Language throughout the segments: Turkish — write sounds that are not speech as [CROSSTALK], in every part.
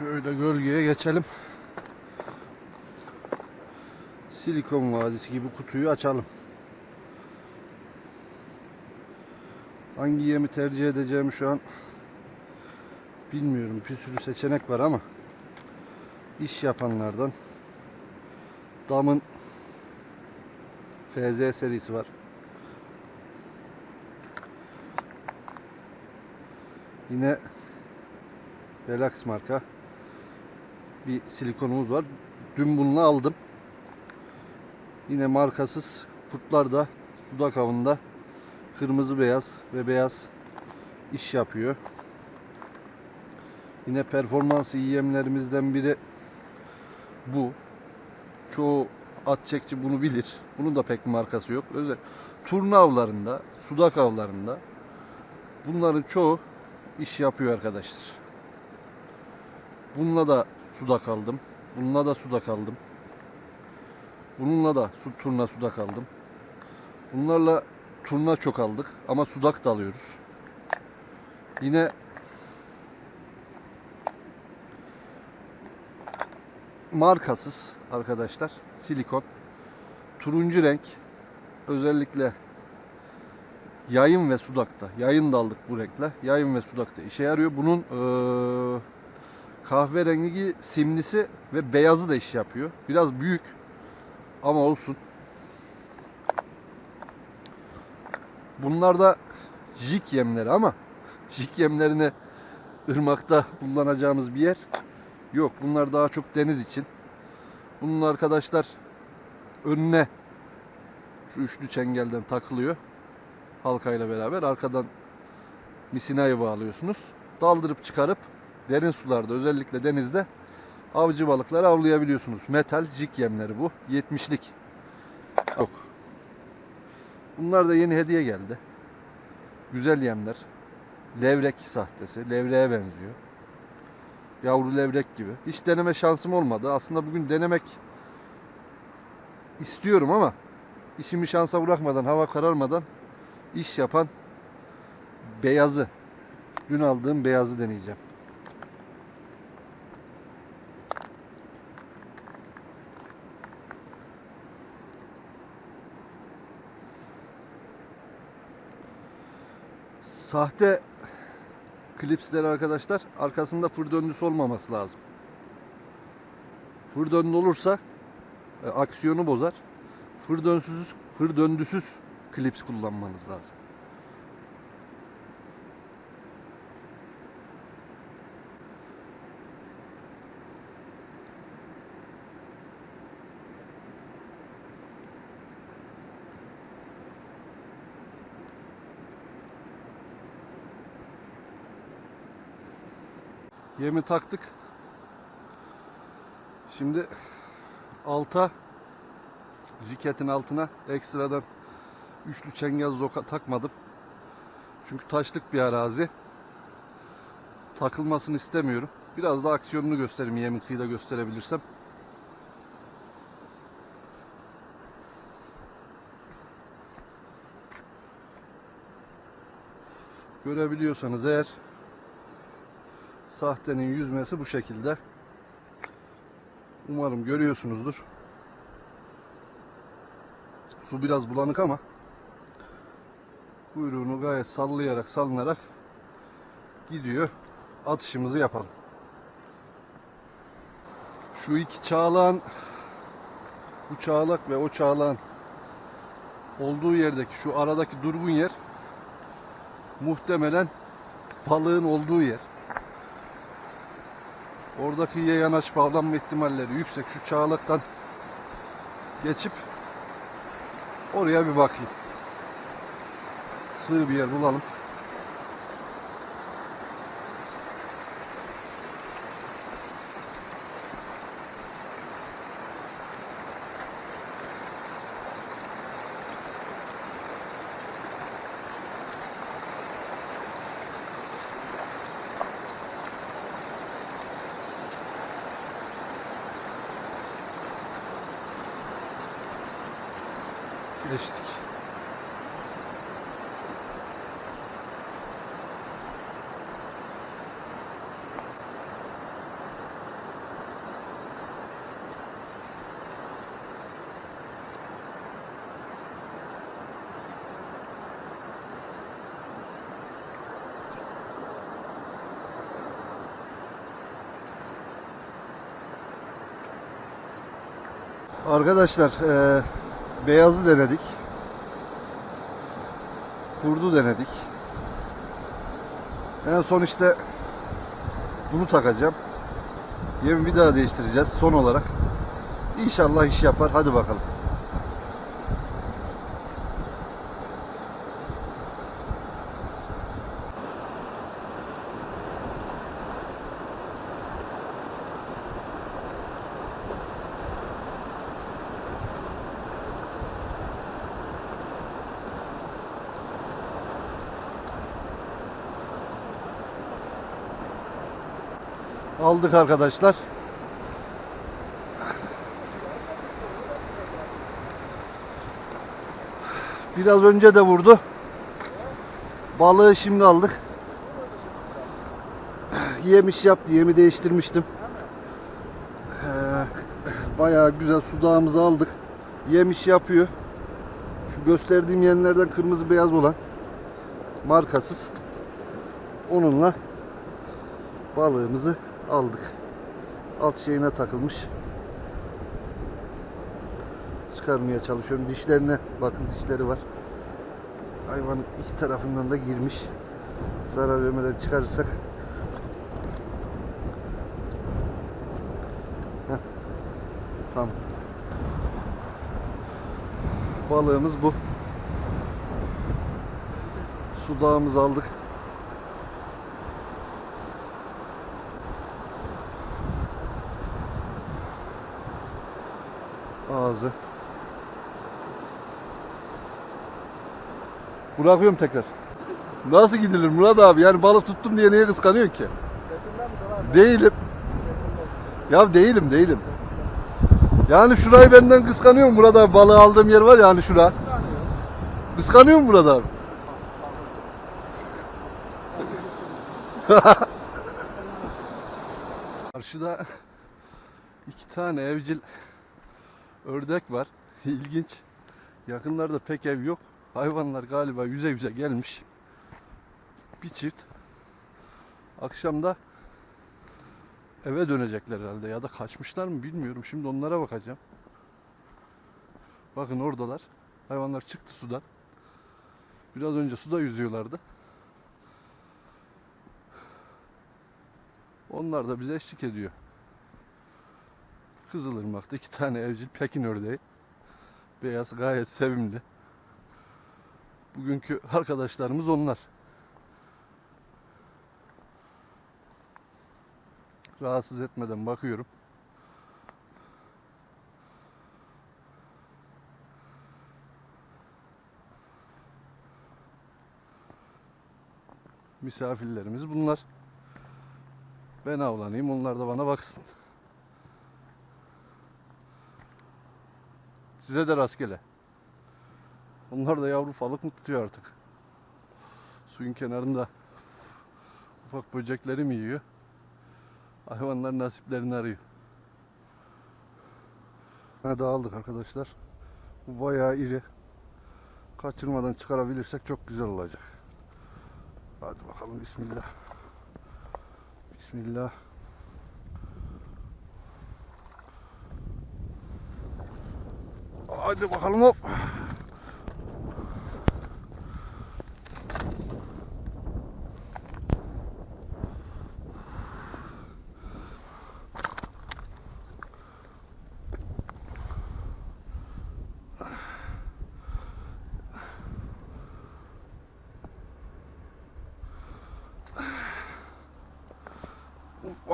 Şöyle gölgeye geçelim. Silikon Vadisi gibi kutuyu açalım. Hangi yemi tercih edeceğimi şu an bilmiyorum. Bir sürü seçenek var ama iş yapanlardan Dam'ın FZ serisi var. Yine Relax marka bir silikonumuz var. Dün bunu aldım. Yine markasız kurtlar da sudak avında kırmızı beyaz ve beyaz iş yapıyor. Yine performans iyi yemlerimizden biri bu. Çoğu at çekçi bunu bilir. Bunun da pek markası yok. Özel turna avlarında, sudak avlarında bunların çoğu iş yapıyor arkadaşlar. Bununla da sudak aldım. Bununla da sudak aldım. Bununla da su, turna sudak aldım. Bunlarla turna çok aldık ama sudak da alıyoruz. Yine markasız arkadaşlar silikon turuncu renk özellikle yayın ve sudakta yayın da aldık bu renkle yayın ve sudakta işe yarıyor bunun eee kahverengi simlisi ve beyazı da iş yapıyor. Biraz büyük ama olsun. Bunlar da jik yemleri ama jik yemlerini ırmakta kullanacağımız bir yer yok. Bunlar daha çok deniz için. Bunun arkadaşlar önüne şu üçlü çengelden takılıyor halkayla beraber. Arkadan misinayı bağlıyorsunuz. Daldırıp çıkarıp derin sularda özellikle denizde avcı balıkları avlayabiliyorsunuz. Metal jig yemleri bu. 70'lik. Yok. Bunlar da yeni hediye geldi. Güzel yemler. Levrek sahtesi. Levreğe benziyor. Yavru levrek gibi. Hiç deneme şansım olmadı. Aslında bugün denemek istiyorum ama işimi şansa bırakmadan, hava kararmadan iş yapan beyazı, dün aldığım beyazı deneyeceğim. Sahte klipsler arkadaşlar arkasında fır döndüsü olmaması lazım. Fır döndü olursa e, aksiyonu bozar. Fır dönsüz, fır döndüsüz klips kullanmanız lazım. Yemi taktık. Şimdi alta jiketin altına ekstradan üçlü çengel zoka takmadım. Çünkü taşlık bir arazi. Takılmasını istemiyorum. Biraz da aksiyonunu göstereyim yemin kıyıda gösterebilirsem. Görebiliyorsanız eğer sahtenin yüzmesi bu şekilde. Umarım görüyorsunuzdur. Su biraz bulanık ama kuyruğunu gayet sallayarak salınarak gidiyor. Atışımızı yapalım. Şu iki çağlağın bu çağlak ve o çağlağın olduğu yerdeki şu aradaki durgun yer muhtemelen balığın olduğu yer. Oradaki yanaş bağlanma ihtimalleri yüksek. Şu çağlaktan geçip oraya bir bakayım. Sığ bir yer bulalım. geçtik. Arkadaşlar beyazı denedik. Kurdu denedik. En son işte bunu takacağım. Yemi bir daha değiştireceğiz son olarak. İnşallah iş yapar. Hadi bakalım. Aldık arkadaşlar. Biraz önce de vurdu. Balığı şimdi aldık. Yemiş yaptı. Yemi değiştirmiştim. Ee, bayağı güzel sudağımızı aldık. Yemiş yapıyor. Şu gösterdiğim yemlerden kırmızı beyaz olan markasız. Onunla balığımızı aldık. Alt şeyine takılmış. Çıkarmaya çalışıyorum. Dişlerine bakın dişleri var. Hayvanın iki tarafından da girmiş. Zarar vermeden çıkarırsak Heh. Tamam. Balığımız bu. Sudağımızı aldık. Bırakıyorum tekrar. Nasıl gidilir Murat abi? Yani balık tuttum diye niye kıskanıyorsun ki? Değilim. Ya değilim değilim. Yani şurayı benden kıskanıyor mu Murat abi? Balığı aldığım yer var ya hani şura. Kıskanıyor mu Murat abi? [LAUGHS] Karşıda iki tane evcil ördek var. İlginç. Yakınlarda pek ev yok. Hayvanlar galiba yüze yüze gelmiş. Bir çift. Akşamda eve dönecekler herhalde ya da kaçmışlar mı bilmiyorum. Şimdi onlara bakacağım. Bakın oradalar. Hayvanlar çıktı sudan. Biraz önce suda yüzüyorlardı. Onlar da bize eşlik ediyor. Kızılırmak'ta iki tane evcil Pekin ördeği. Beyaz gayet sevimli. Bugünkü arkadaşlarımız onlar. Rahatsız etmeden bakıyorum. Misafirlerimiz bunlar. Ben avlanayım, onlar da bana baksın. Size de rastgele. Onlar da yavru balık mı tutuyor artık? Suyun kenarında ufak böcekleri mi yiyor? Hayvanlar nasiplerini arıyor. Dağıldık arkadaşlar. Bu bayağı iri. Kaçırmadan çıkarabilirsek çok güzel olacak. Hadi bakalım bismillah. Bismillah. Hadi bakalım hop.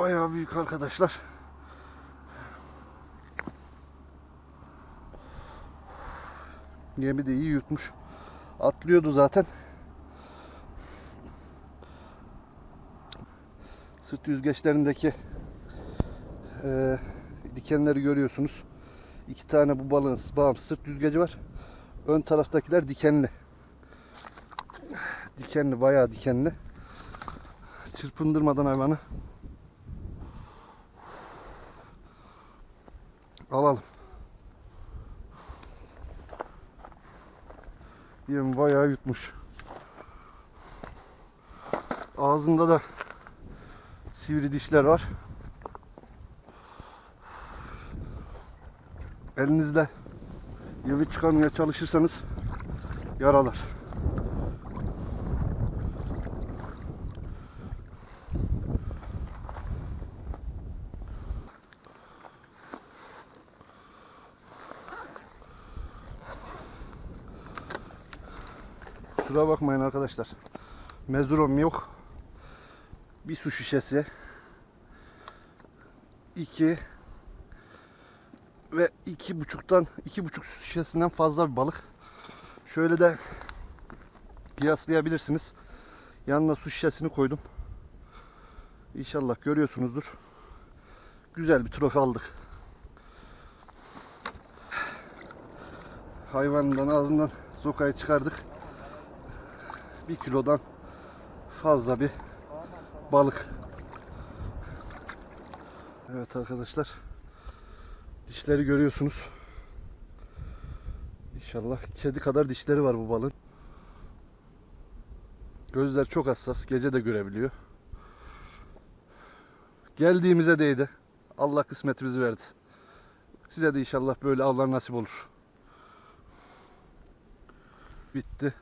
Bayağı büyük arkadaşlar. Yemi de iyi yutmuş. Atlıyordu zaten. Sırt yüzgeçlerindeki eee, dikenleri görüyorsunuz. İki tane bu balığın bağımsız sırt yüzgeci var. Ön taraftakiler dikenli. Dikenli, bayağı dikenli. Çırpındırmadan hayvanı alalım. Yem bayağı yutmuş. Ağzında da sivri dişler var. elinizle yılı çıkarmaya çalışırsanız yaralar. Kusura bakmayın arkadaşlar. Mezurum yok. Bir su şişesi. iki ve iki buçuktan iki buçuk su şişesinden fazla bir balık. Şöyle de kıyaslayabilirsiniz. Yanına su şişesini koydum. İnşallah görüyorsunuzdur. Güzel bir trofe aldık. Hayvandan ağzından sokaya çıkardık. Bir kilodan fazla bir balık. Evet arkadaşlar. Dişleri görüyorsunuz. İnşallah kedi kadar dişleri var bu balığın. Gözler çok hassas. Gece de görebiliyor. Geldiğimize değdi. Allah kısmetimizi verdi. Size de inşallah böyle avlar nasip olur. Bitti.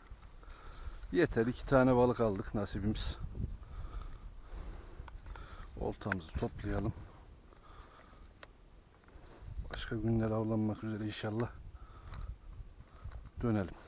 Yeter iki tane balık aldık nasibimiz. Oltamızı toplayalım. Başka günler avlanmak üzere inşallah. Dönelim.